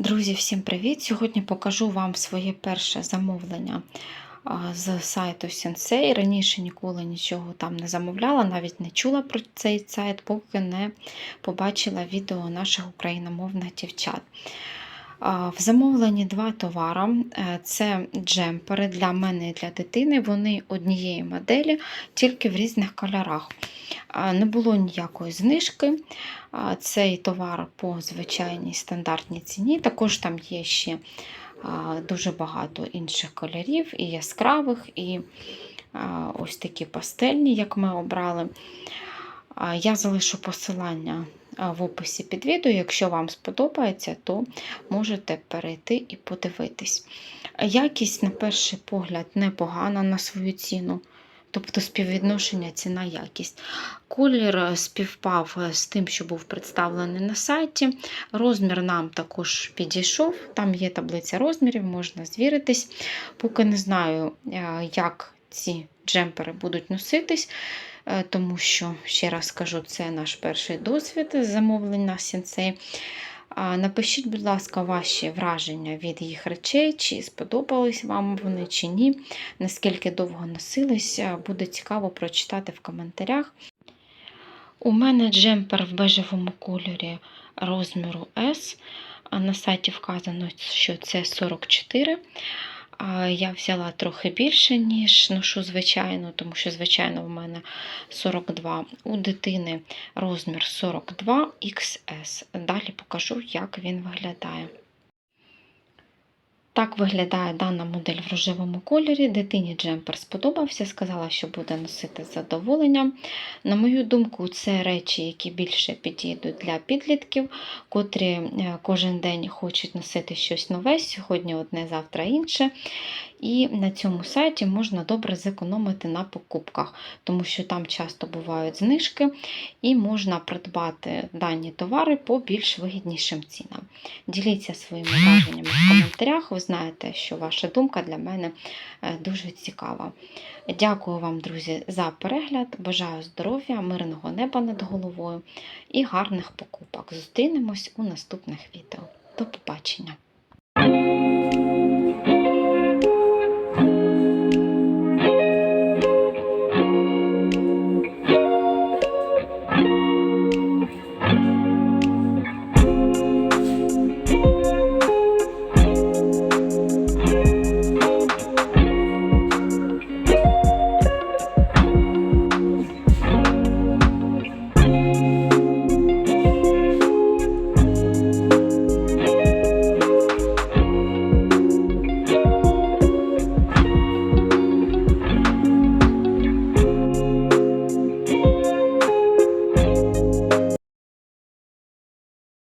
Друзі, всім привіт! Сьогодні покажу вам своє перше замовлення з сайту Sensei. Раніше ніколи нічого там не замовляла, навіть не чула про цей сайт, поки не побачила відео наших україномовних дівчат. В замовленні два товари. Е, Це джемпери для мене і для дитини. Вони однієї моделі, тільки в різних кольорах. Не було ніякої знижки. Цей товар по звичайній стандартній ціні. Також там є ще дуже багато інших кольорів, і яскравих, і ось такі пастельні, як ми обрали. Я залишу посилання в описі під відео. Якщо вам сподобається, то можете перейти і подивитись. Якість, на перший погляд, непогана на свою ціну. Тобто співвідношення ціна-якість. Колір е, співпав е, з тим, що був представлений на сайті. Розмір нам також підійшов. Там є таблиця розмірів, можна звіритись. Поки не знаю, е, як ці джемпери будуть носитись, тому що, ще раз скажу, це наш перший досвід замовлення Sensei. А, Напишіть, будь ласка, ваші враження від їх речей, чи сподобались вам вони, чи ні, наскільки довго носились. Буде цікаво прочитати в коментарях. У мене джемпер в бежевому кольорі розміру S. а На сайті вказано, що це 44. А Я взяла трохи більше, ніж ношу звичайно, тому що, звичайно, в мене 42. У дитини розмір 42 XS. Далі покажу, як він виглядає. Так виглядає дана модель в рожевому кольорі. Дитині джемпер сподобався, сказала, що буде носити з задоволенням. На мою думку, це речі, які більше підійдуть для підлітків, котрі е, кожен день хочуть носити щось нове, сьогодні одне, завтра інше. І на цьому сайті можна добре зекономити на покупках, тому що там часто бувають знижки, і можна придбати дані товари по більш вигіднішим цінам. Діліться своїми враженнями в коментарях. Знаєте, що ваша думка для мене е, дуже цікава. Дякую вам, друзі, за перегляд. Бажаю здоров'я, мирного неба над головою і гарних покупок. Зустрінемось у наступних відео. До побачення!